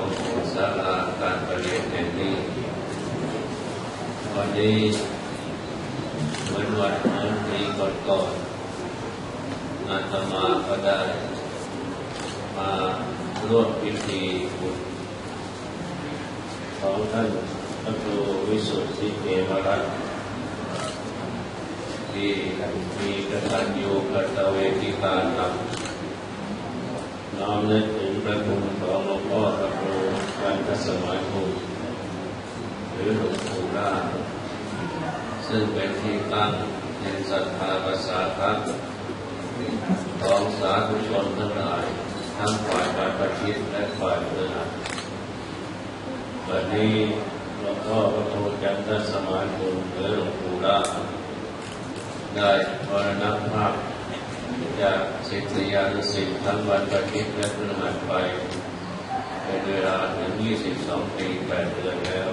มาคมสาราการประเรียนแห่งนี้ วันนี้เหมือนวันนั้นปีก่อนๆอาตมาก็ได้ มาร่วมพิธีบุญของท่านพระครูวิสุทธิเทวรัตน์ที่มีกตัญญูกตเวทิตารรมน้อมนึกถึงพระคุณข สมัยภูหรือหลวงปู่ราซึ่งเป็นที่ตั้งแห่งศรัทธาประสาทของสาธุชนทั้งหลาย ทั้งฝ่ายการประชิตและฝ่ายเพื่อนวันนี้หลวงพ่อพระครูจันทสมัยภูหรือหลวงปู่ราได้มรณภาพจากศิษยานุสิษย์ทั้งวันประชิตและพฤหัสไป เป็นเวลาถึง 22 ปี 8 เดือนแล้ว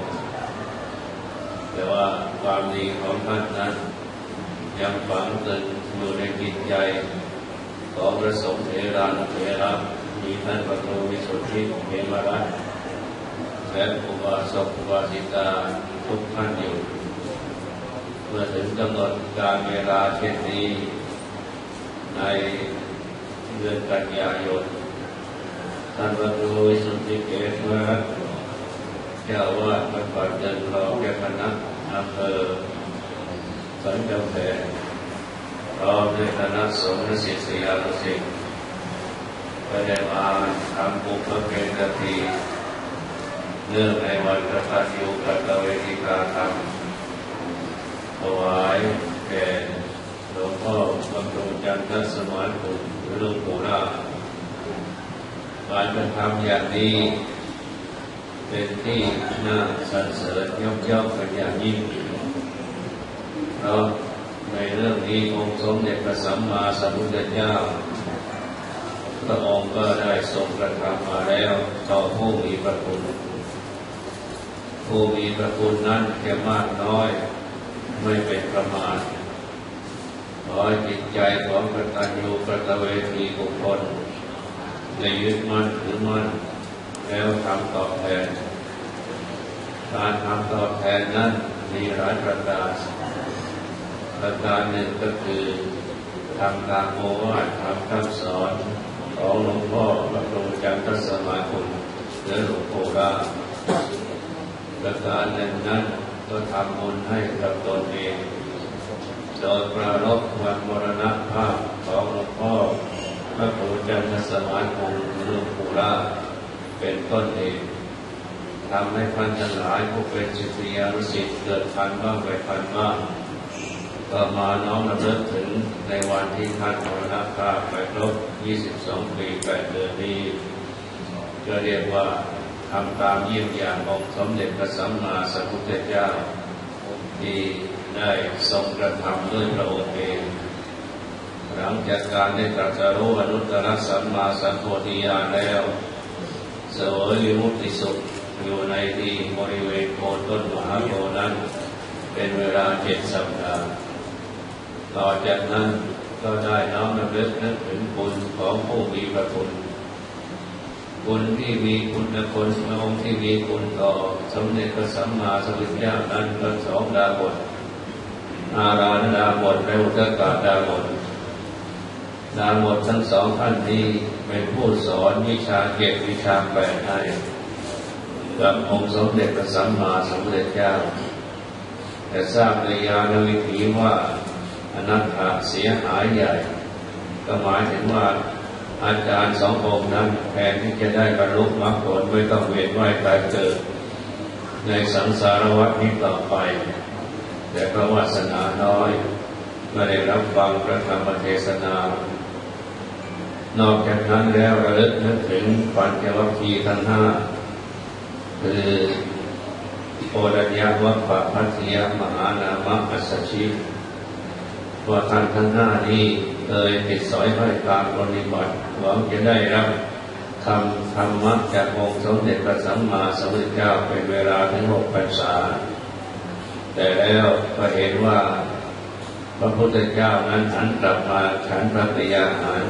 แต่ว่าความดีของท่านนั้น ยังฝังตึงอยู่ในจิตใจ ของพระสงฆ์เถรานุเถระมีท่านพระครูวิสุทธิเทมรัตน์และอุบาสกอุบาสิกาทุกท่านอยู่ เมื่อถึงกำหนดการเวลาเช่นนี้ ในเดือนกันยายน ท่านพระครูวิสุทธิเกศวรัตน์เจ้าวาดวัดป่าเดินรองแก่คณะอำเภอสันกำแพงพร้อมด้วยคณะสงฆ์ศิษยานุศิษย์ก็ได้มาทำบุพเพกทีเนื่องในวันพระธาตุยุกัตเวทิกาธรรมถวายแก่หลวงพ่อบำรุงจันทสมานกุลหรือหลวงปู่รา การกระทำอย่างนี้ เป็นที่น่าสรรเสริญยกย่องเป็นอย่างยิ่งเพราะในเรื่องนี้องค์สมเด็จพระสัมมาสัมพุทธเจ้าพระองค์ก็ได้ทรงกระทำมาแล้วต่อผู้มีพระคุณ ผู้มีพระคุณนั้นแค่มากน้อย ไม่เป็นประมาทขอจิตใจของกตัญญูกตเวทีบุคคล ในยึดมั่นถือมั่นแล้วทำตอบแทน การทำตอบแทนนั้นมีหลายประการประการหนึ่งก็คือทำตามโมวาททำคำสอนของหลวงพ่อพระครูจันทสมาคมหรือหลวงปู่ราประการหนึ่งนั้นก็ทำบุญให้กับตนเองโดยประรบวันมรณภาพของหลวงพ่อ พระครูจันทสมาคมหรือหลวงปู่ราเป็นต้นเองทำให้ท่านทั้งหลายผู้เป็นศิษยานุศิษย์เกิดพันบ้างไปพันบ้างก็มาน้อมรำลึกถึงในวันที่ท่านมรณภาพไปครบ 22 ปี 8 เดือนนี้ก็เรียกว่าทำตามเยี่ยมอย่างองสมเด็จพระสัมมาสัมพุทธเจ้าที่ได้ทรงกระทำด้วยพระองค์เอง หลังจากการได้ตรัสรู้อนุตตรสัมมาสัมโพธิญาณแล้วเสวยวิมุตติสุขอยู่ในที่บริเวณโคนต้นมหาโพนั้น เป็นเวลาเจ็ดสัปดาห์ต่อจากนั้นก็ได้น้อมรำลึกนึกถึงคุณของผู้มีพระคุณคุณที่มีคุณและคนพระองค์ที่มีคุณต่อสมเด็จพระสัมมาสัมพุทธเจ้านั้นก็สองดาบทอาราณดาบทและอุตกาดาบท ดาบททั้งสองท่านนี้เป็นผู้สอนวิชาเก็บวิชาแปดให้กับองค์สมเด็จพระสัมมาสัมพุทธเจ้า แต่ทราบในยานวิถีว่าอนัตถาเสียหายใหญ่ ก็หมายถึงว่าอาจารย์สององค์นั้นแทนที่จะได้บรรลุมรรคผลไม่ต้องเวียนว่ายตายเกิด ในสังสารวัฏนี้ต่อไป แต่พระวาสนาน้อย ไม่ได้รับฟังพระธรรมเทศนา นอกจากนั้นแล้วระลึกนึกถึงปัญจวัคคีย์ทั้งห้าคือโอรัญญาวัปปะพัทยามหานามะอัสสชิว่าท่านทั้งห้านี้เคยติดสอยห้อยตามปฏิบัติหวังจะได้รับคำธรรมะจากองค์สมเด็จพระสัมมาสัมพุทธเจ้าเป็นเวลาถึงหกพรรษา แต่แล้วก็เห็นว่า พระพุทธเจ้านั้นหันกลับมาฉันพระกยาหาร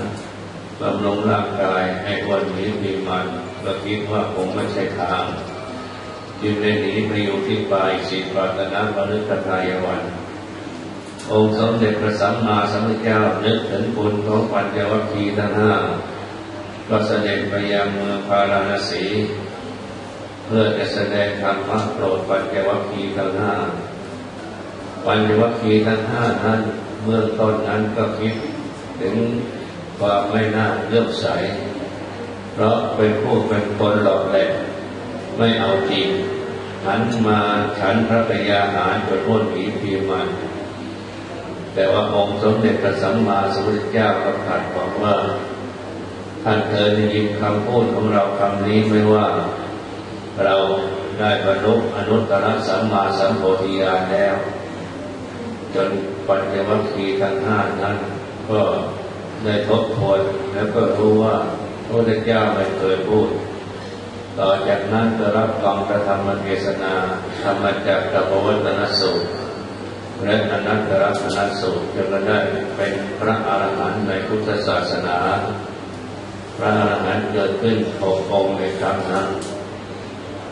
บำรุงร่างกายให้วันนีมีมันก็คิดว่าคงไม่ใช่ทางจึงได้หนีไปอยู่ที่ป่าสิปาตนะมฤคทายวัน องค์สมเด็จพระสัมมาสัมพุทธเจ้านึกถึงคุณของปัญจวัคคีย์ทั้งห้าก็เสด็จไปยังเมืองพาราณสี เพื่อจะแสดงธรรมะโปรดปัญจวัคคีย์ทั้งห้า ปัญจวัคคีทั้งห้านั้นเมื่อต้นนั้นก็คิดถึงความไม่น่าเลื่อมใส เพราะเป็นผู้เป็นคนหลอกแหลกไม่เอาจริงหันมาฉันพระกยาหารจนพ้นผีพีมัน แต่ว่าองค์สมเด็จพระสัมมาสัมพุทธเจ้าก็ตรัสบอกว่าท่านเคยได้ยินคำพูดของเราคำนี้ไม่ว่า เราได้บรรลุอนุตตรสัมมาสัมโพธิญาณแล้ว จนปัญญวัคคีทั้งห้านั้น ก็ได้ทบทวนแล้วก็รู้ว่าพระพุทธเจ้าไม่เคยพูด ต่อจากนั้นก็รับฟังพระธรรมเทศนาธรรมจากตปวัตนสูตรและอนัตตรัตนสูตรจนได้เป็นพระอรหันต์ในพุทธศาสนา พระอรหันต์เกิดขึ้นหกองในครั้งนั้น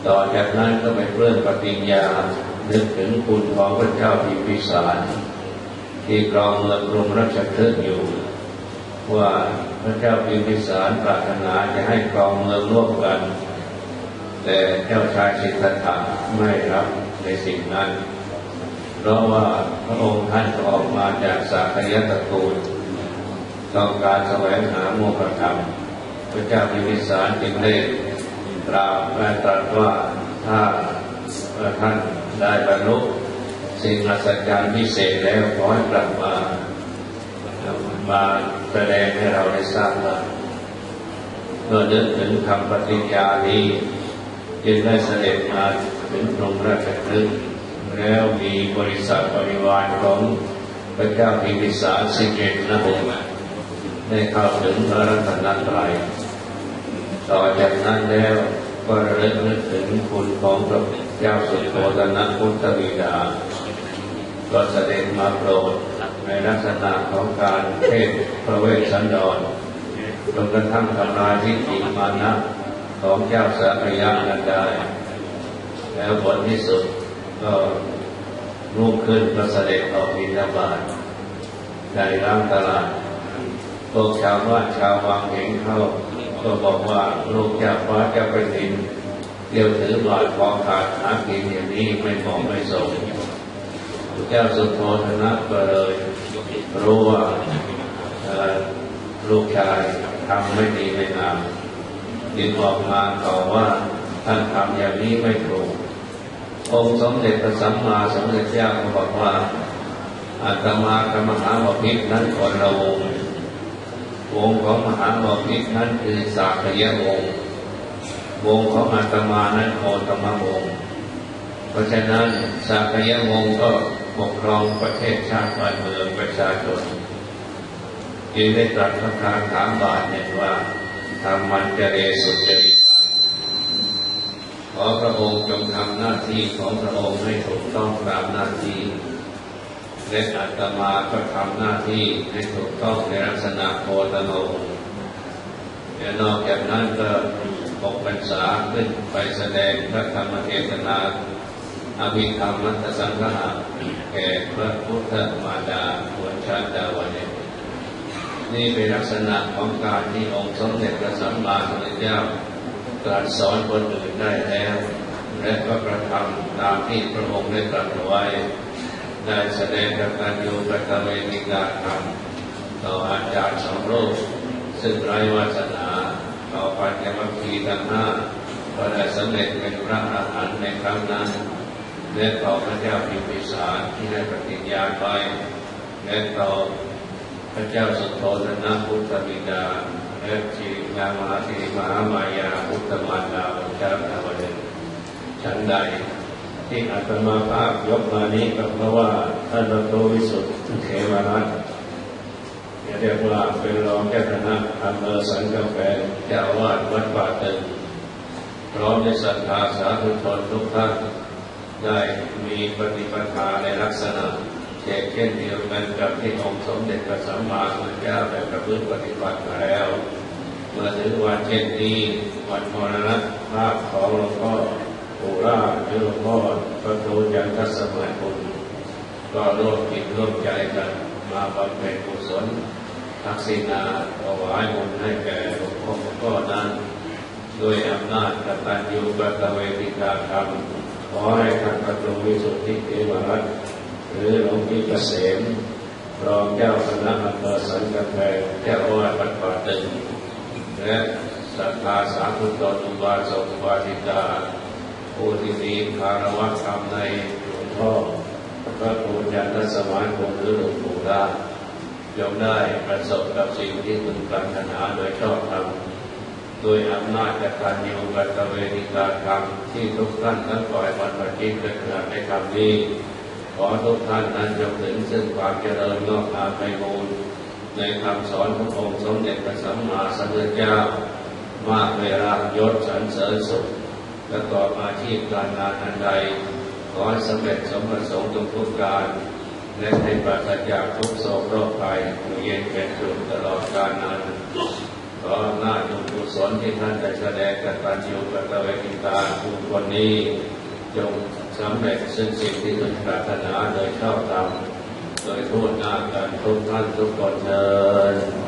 ต่อจากนั้นก็ไปเรื่องปฏิญญา นึกถึงคุณของพระเจ้าพิพิสารที่ครองเมืองกรุงรัชคฤห์อยู่ ว่าพระเจ้าพิมพิสารปรารถนาจะให้ครองเมืองร่วมกัน แต่เจ้าชายสิทธัตถะไม่รับในสิ่งนั้น เพราะว่าพระองค์ท่านออกมาจากสากยตระกูลต้องการแสวงหาโมกขธรรมพระเจ้าพิมพิสารจึงได้กราบและตรัสว่าถ้าท่าน ได้บรรลุสิ่งอัศจรรย์พิเศษแล้วขอให้กลับมามาแสดงให้เราได้ทราบว่าเมื่อนึกถึงคำปฏิญญานี้จึงได้เสด็จมาถึงกรุงราชคฤห์แล้วมีบริษัทบริวารของพระเจ้าพิมิสารสิเกตนะผมได้เข้าถึงพระรัตนตรัยต่อจากนั้นแล้ว ลึกนึกถึงคุณของพระเจ้าสุโธทนะพุทธบิดา ก็เสด็จมาโปรดในลักษณะของการเทศพระเวสสันดรจนกระทั่งทำลายทิฏฐิมานะของเจ้าสากยานันได้ แล้วผลที่สุดก็ลุกขึ้นก็เสด็จออกบิณฑบาตในร้านตลาดพวกชาวบ้านชาววังเห็นเข้าก็บอกว่าลูกเจ้าฟ้าเจ้าแผ่นดิน เที่ยวถือบาตรของขาดหากินอย่างนี้ไม่เหมาะไม่สมเจ้าสุโธธนะก็เลยรู้ว่าลูกชายทำไม่ดีไม่งามจึงออกมาต่อว่าท่านทำอย่างนี้ไม่ถูกองค์สมเด็จพระสัมมาสัมพุทธเจ้าก็บอกว่าอาตมากรรมหาบพิษนั้นคนละวงวงของมหาบพิษนั้นคือสากยวง วงของอาตมานั้นโอตมะวง เพราะฉะนั้นสากยวงก็ปกครองประเทศชาติบ้านเมืองประชาชนจึงได้ตรัสคำถามถามบาทเนี่ยว่าทำมันจะเรสุจริตขอพระองค์จงทำหน้าที่ของพระองค์ให้ถูกต้องตามหน้าที่และอาตมาก็ทำหน้าที่ให้ถูกต้องในลักษณะโพตโนและนอกจากนั้นก็ ปกพรรษาขึ้นไปแสดงพระธรรมเทศนาอภิธรรมมัตสังฆะแก่พระพุทธมาดาวัชาดาวันนี้นี่เป็นลักษณะของการที่องค์สมเด็จพระสัมมาสัมพุทธเจ้าตรัสสอนคนอื่นได้แล้ว และก็กระทำตามที่พระองค์ได้ตรัสไว้ได้แสดงการโยกตะเวนิกาธรรมต่ออาจารย์สองโลกซึ่งไร้วาสนา ปัญญวัคคีย์ทั้งห้าก็ได้สำเร็จเป็นพระอรหันต์ในครั้งนั้นและต่อพระเจ้าพิมพิสารที่ได้ปฏิญญาไปและต่อพระเจ้าสุโธทนะพุทธบิดาและชีนามหาสิริมหามายาพุทธมารดาพระเจ้าดาวดึงฉันใดที่อาตมาภาพยกมานี้ก็เพราะว่าท่านดระโตวิสุทธิเขวรัตน์ เรียกว่าเป็นรองเจ้าคณะอำเภอสันกาแฟเจ้าวาดวัดป่าตึงพร้อมในศรัทธาสาธุชนทุกท่านได้มีปฏิปทาในลักษณะเด็กเช่นเดียวกันกับที่องค์สมเด็จพระสัมมาสัมพุทธเจ้าได้ประพฤติปฏิบัติมาแล้วเมื่อถึงวันเช่นนี้วันมรณภาพของหลวงพ่อปู่ราหรือหลวงพ่อพระโตจันทสมัยคุณก็ร่วมจิตร่วมใจกันมาบำเพ็ญกุศล ทักษิณาถวายบุญให้แก่หลวงพ่อหลวงพ่อนั้นด้วยอำนาจกตัญญูกตเวทิตาธรรมขอให้ท่านพระครูวิสุทธิเทวรัตน์หรือหลวงพี่เกษมรองเจ้าคณะอำเภอสันกำแพงเจ้าอาวาสวัดป่าตึงและศรัทธาสาธุชนอุบาสกอุบาสิกาผู้ที่มีคารวะธรรมในหลวงพ่อพระครูจันทสมานคงหรือหลวงปู่ได้ ยอมได้ประสบกับสิ่งที่คุณปรารถนาโดยชอบธรรมโดยอำนาจกตัญญูกตเวทิกาธรรมที่ทุกท่านทั้งฝ่ายบรรพชิตและเกิดในคำนี้ ขอทุกท่านนั้นจงถึงซึ่งความเจริญงอกงามไปบูรในคำสอนขององค์สมเด็จพระสัมมาสัมพุทธเจ้ามากเวลายศสรรเสริญสุขและต่อมาที่การงานอันใดขอสำเร็จสมประสงค์ทุกทุกการ และในปราศจากทุกโศกโรคภัยอยู่เย็นเป็นสุขตลอดกาลนานขออำนาจบุกุศลที่ท่านได้แสดงกับการอยู่กับตะเวกิตาทุกวันนี้จงสำเร็จซึ่งสิ่งที่ท่านปรารถนาโดยเข้าตามโดยทั่วหน้ากันทุกท่านทุกคนเชิญ